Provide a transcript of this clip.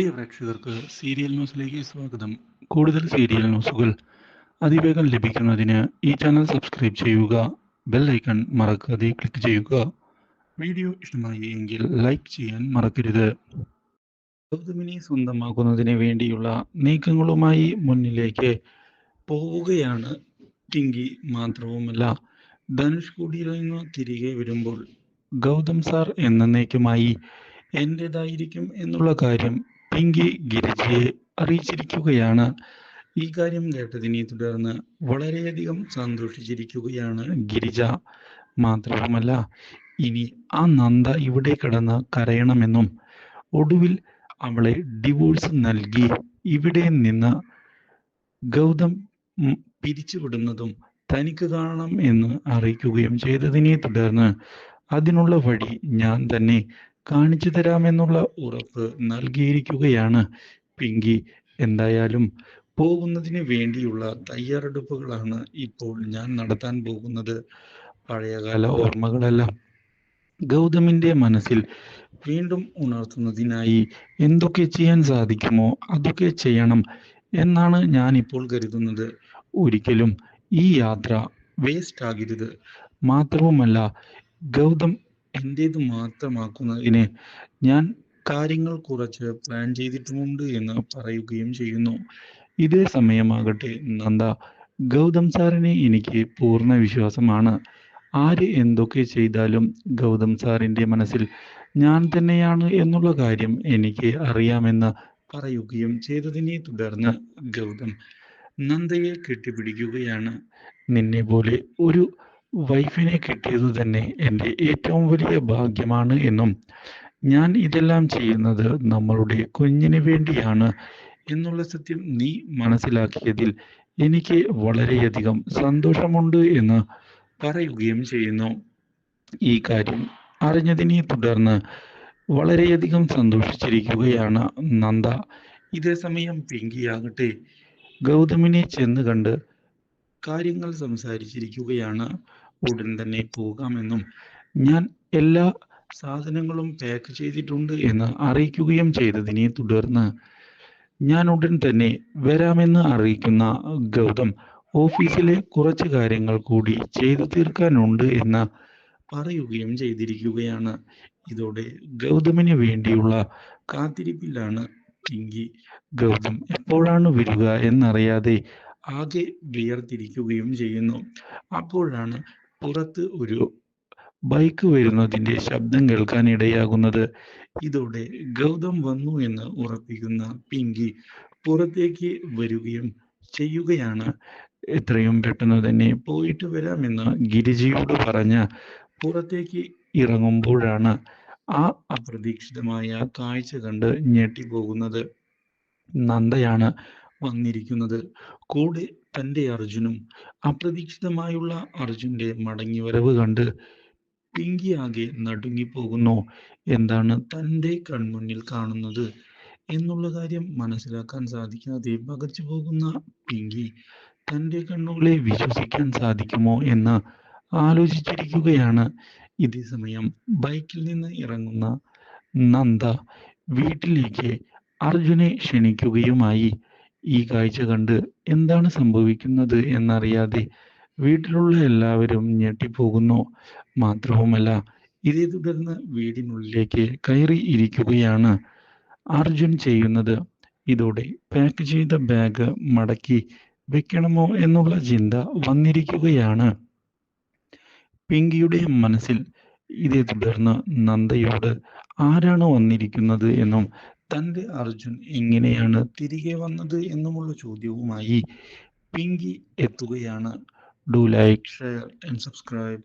പ്രിയ പ്രേക്ഷകർക്ക് സീരിയൽ ന്യൂസിലേക്ക് സ്വാഗതം. കൂടുതൽ സീരിയൽ ന്യൂസുകൾ അതിവേഗം ലഭിക്കുന്നതിന് ഈ ചാനൽ സബ്സ്ക്രൈബ് ചെയ്യുക ബെൽ ഐക്കൺ മറക്കാതെ ക്ലിക്ക് ചെയ്യുക. വീഡിയോ ഇഷ്ടമായി എങ്കിൽ ലൈക്ക് ചെയ്യാൻ മറക്കരുത്. ഗൗതമിനെ സ്വന്തമാക്കുന്നതിന് വേണ്ടിയുള്ള നീക്കങ്ങളുമായി മുന്നിലേക്ക് പോവുകയാണ്. പിങ്കി മാത്രവുമല്ല ധനുഷ് കൂടിയിൽ നിന്ന് തിരികെ വരുമ്പോൾ ഗൗതം സാർ എന്നേക്കുമായി എന്റെതായിരിക്കും എന്നുള്ള കാര്യം പിങ്കി ഗിരിജയെ അറിയിച്ചിരിക്കുകയാണ്. ഈ കാര്യം കേട്ടതിനെ തുടർന്ന് വളരെയധികം സന്തോഷിച്ചിരിക്കുകയാണ് ഗിരിജ. മാത്രവുമല്ല ഇനി ആ നന്ദ ഇവിടെ കിടന്ന് കരയണമെന്നും ഒടുവിൽ അവളെ ഡിവോഴ്സ് നൽകി ഇവിടെ നിന്ന് ഗൗതം പിരിച്ചുവിടുന്നതും തനിക്ക് കാണണം എന്ന് അറിയിക്കുകയും ചെയ്തതിനെ തുടർന്ന് അതിനുള്ള വഴി ഞാൻ തന്നെ കാണിച്ചു തരാമെന്നുള്ള ഉറപ്പ് നൽകിയിരിക്കുകയാണ് പിങ്കി. എന്തായാലും പോകുന്നതിന് വേണ്ടിയുള്ള തയ്യാറെടുപ്പുകളാണ് ഇപ്പോൾ ഞാൻ നടത്താൻ പോകുന്നത്. പഴയകാല ഓർമ്മകളെല്ലാം ഗൗതമിന്റെ മനസ്സിൽ വീണ്ടും ഉണർത്തുന്നതിനായി എന്തൊക്കെ ചെയ്യാൻ സാധിക്കുമോ അതൊക്കെ ചെയ്യണം എന്നാണ് ഞാൻ ഇപ്പോൾ കരുതുന്നത്. ഒരിക്കലും ഈ യാത്ര വേസ്റ്റ് ആകരുത്. മാത്രവുമല്ല ഗൗതം എന്റേത് മാത്രമാക്കുന്നതിന് ഞാൻ കാര്യങ്ങൾ കുറച്ച് പ്ലാൻ ചെയ്തിട്ടുമുണ്ട് എന്ന് പറയുകയും ചെയ്യുന്നു. ഇതേ സമയമാകട്ടെ നന്ദ. ഗൗതം സാറിനെ എനിക്ക് പൂർണ വിശ്വാസമാണ്. ആര് എന്തൊക്കെ ചെയ്താലും ഗൗതം സാറിന്റെ മനസ്സിൽ ഞാൻ തന്നെയാണ് എന്നുള്ള കാര്യം എനിക്ക് അറിയാമെന്ന് പറയുകയും ചെയ്തതിനെ തുടർന്ന് ഗൗതം നന്ദയെ കെട്ടിപ്പിടിക്കുകയാണ്. നിന്നെ പോലെ ഒരു വൈഫിനെ കിട്ടിയത് തന്നെ എന്റെ ഏറ്റവും വലിയ ഭാഗ്യമാണ് എന്നും ഞാൻ ഇതെല്ലാം ചെയ്യുന്നത് നമ്മളുടെ കുഞ്ഞിന് വേണ്ടിയാണ് എന്നുള്ള സത്യം നീ മനസ്സിലാക്കിയതിൽ എനിക്ക് വളരെയധികം സന്തോഷമുണ്ട് എന്ന് പറയുകയും ചെയ്യുന്നു. ഈ കാര്യം അറിഞ്ഞതിനെ തുടർന്ന് വളരെയധികം സന്തോഷിച്ചിരിക്കുകയാണ് നന്ദ. ഇതേ സമയം പിങ്കിയാകട്ടെ ഗൗതമിനെ ചെന്ന് കണ്ട് കാര്യങ്ങൾ സംസാരിച്ചിരിക്കുകയാണ്. ഉടൻ തന്നെ പോകാമെന്നും ഞാൻ എല്ലാ സാധനങ്ങളും പാക്ക് ചെയ്തിട്ടുണ്ട് എന്ന് അറിയിക്കുകയും ചെയ്തതിനെ തുടർന്ന് ഞാൻ ഉടൻ തന്നെ വരാമെന്ന് അറിയിക്കുന്ന ഗൗതം ഓഫീസിലെ കുറച്ച് കാര്യങ്ങൾ കൂടി ചെയ്തു തീർക്കാനുണ്ട് എന്ന് പറയുകയും ചെയ്തിരിക്കുകയാണ്. ഇതോടെ ഗൗതമിന് വേണ്ടിയുള്ള കാത്തിരിപ്പിലാണ് പിങ്കി. ഗൗതം എപ്പോഴാണ് വരിക എന്നറിയാതെ ആകെ വിയർത്തിരിക്കുകയും ചെയ്യുന്നു. അപ്പോഴാണ് പുറത്ത് ഒരു ബൈക്ക് വരുന്നതിന്റെ ശബ്ദം കേൾക്കാൻ ഇടയാകുന്നത് ഇതോടെ ഗൗതം വന്നു എന്ന് ഉറപ്പിക്കുന്ന പിങ്കി പുറത്തേക്ക് വരികയും ചെയ്യുകയാണ്. എത്രയും പെട്ടെന്ന് തന്നെ പോയിട്ട് വരാമെന്ന് ഗിരിജയോട് പറഞ്ഞ് പുറത്തേക്ക് ഇറങ്ങുമ്പോഴാണ് ആ അപ്രതീക്ഷിതമായ കാഴ്ച കണ്ട് ഞെട്ടിപ്പോകുന്നത്. നന്ദയാണ് വന്നിരിക്കുന്നത്. കൂടെ തന്റെ അർജുനും അപ്രതീക്ഷിതമായുള്ള അർജുന്റെ മടങ്ങിവരവ് കണ്ട് പിങ്കി ആകെ നടുങ്ങിപ്പോകുന്നു. എന്താണ് തന്റെ കൺമുന്നിൽ കാണുന്നത്? എന്നുള്ള കാര്യം മനസ്സിലാക്കാൻ സാധിക്കാതെ പകച്ചു പോകുന്ന പിങ്കി തന്റെ കണ്ണുകളെ വിശ്വസിക്കാൻ സാധിക്കുമോ എന്ന് ആലോചിച്ചിരിക്കുകയാണ്. ഇതേ സമയം ബൈക്കിൽ നിന്ന് ഇറങ്ങുന്ന നന്ദ വീട്ടിലേക്ക് അർജുനെ ക്ഷണിക്കുകയുമായി. ഈ കാഴ്ച കണ്ട് എന്താണ് സംഭവിക്കുന്നത് എന്നറിയാതെ വീട്ടിലുള്ള എല്ലാവരും ഞെട്ടിപ്പോകുന്നു. മാത്രവുമല്ല ഇതേ തുടർന്ന് വീടിനുള്ളിലേക്ക് കയറി ഇരിക്കുകയാണ്. അർജുൻ ചെയ്യുന്നത് ഇതോടെ പാക്ക് ചെയ്ത ബാഗ് മടക്കി വെക്കണമോ എന്നുള്ള ചിന്ത വന്നിരിക്കുകയാണ്. പിങ്കിയുടെ മനസ്സിൽ ഇതേ തുടർന്ന് നന്ദയോട് ആരാണ് വന്നിരിക്കുന്നത്? എന്നും തന്റെ അർജുൻ എങ്ങനെയാണ് തിരികെ വന്നത് എന്നുമുള്ള ചോദ്യവുമായി പിങ്കി എത്തുകയാണ്. Do like share and subscribe